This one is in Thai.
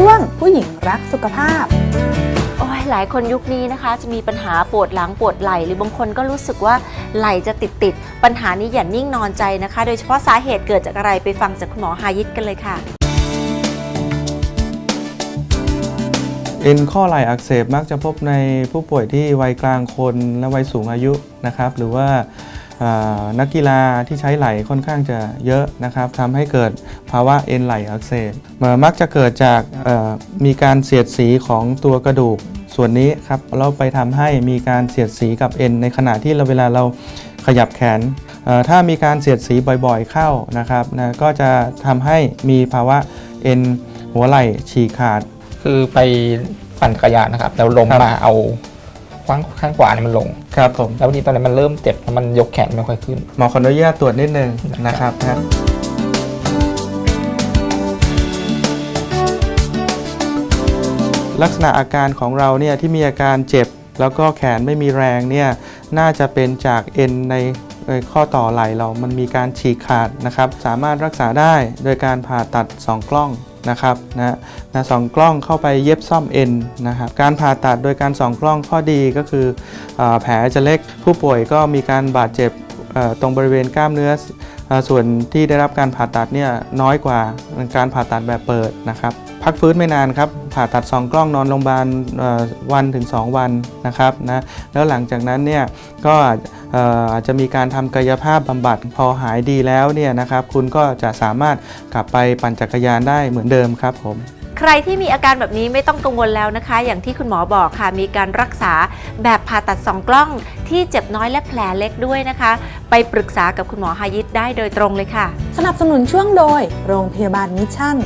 ช่วงผู้หญิงรักสุขภาพ โอ้ยหลายคนยุคนี้นะคะ จะมีปัญหาปวดหลังปวดไหล่หรือบางคนก็รู้สึกว่าไหล่จะติดติดๆปัญหานี้อย่านิ่งนอนใจนะคะ โดยเฉพาะสาเหตุเกิดจากอะไรไปฟังจากคุณหมอฮายิตกันเลยค่ะเอ็นข้อไหล่อักเสบมักจะพบในผู้ป่วยที่วัยกลางคนและวัยสูงอายุนะครับ หรือว่าอ่า นักกีฬาที่ใช้ไหล่ค่อนข้างจะเยอะนะครับทำให้เกิดภาวะเอ็นไหล่อักเสบเอ่อมักจะเกิดจากเอ่อมีการเสียดสีของตัวกระดูกส่วนนี้ครับเราไปทำให้มีการเสียดสีกับเอ็นในขณะที่เราเวลาเราขยับแขนเอ่อถ้ามีการเสียดสีบ่อยๆเข้านะครับนะก็จะทำให้มีภาวะเอ็นหัวไหล่ฉีกขาด คือไปปั่นจักรยานนะครับ แล้วล้มครับมาเอา ข้างข้างขวาเนี่ยมันลง ครับผม แล้วทีตอนนั้นมันเริ่มเจ็บแล้วมันยกแขนไม่ค่อยขึ้น หมอขออนุญาตตรวจนิดนึงนะครับนะลักษณะอาการของเราเนี่ยที่มีอาการเจ็บแล้วก็แขนไม่มีแรงเนี่ยน่าจะเป็นจากเอ็นในเอ่อข้อต่อไหล่เรามันมีการฉีกขาดนะครับ สามารถรักษาได้โดยการผ่าตัด 2 กล้อง นะครับนะนะสองกล้องเข้าไปเย็บซ่อมเอ็นนะครับการผ่าตัดโดยการสองกล้องข้อดีก็คืออแผลจะเล็กผู้ป่วยก็มีการบาดเจ็บตรงบริเวณกล้ามเนื้ออส่วนที่ได้รับการผ่าตัดเนี่ยน้อยกว่าการผ่าตัดแบบเปิดนะครับ พักฟื้นไม่นานครับผ่าตัด2กล้องนอนโรงพยาบาลเอ่อวันถึง 2 วันนะครับนะแล้วหลังจากนั้นเนี่ยก็เอ่ออาจจะมีการทำกายภาพบำบัดพอหายดีแล้วเนี่ยนะครับคุณก็จะสามารถกลับไปปั่นจักรยานได้เหมือนเดิมครับผมใครที่มีอาการแบบนี้ไม่ต้องกังวลแล้วนะคะ อย่างที่คุณหมอบอกค่ะ มีการรักษาแบบผ่าตัดสองกล้องที่เจ็บน้อยและแผลเล็กด้วยนะคะ ไปปรึกษากับคุณหมอฮายิตได้โดยตรงเลยค่ะ สนับสนุนช่วงโดย โรงพยาบาลมิชชั่น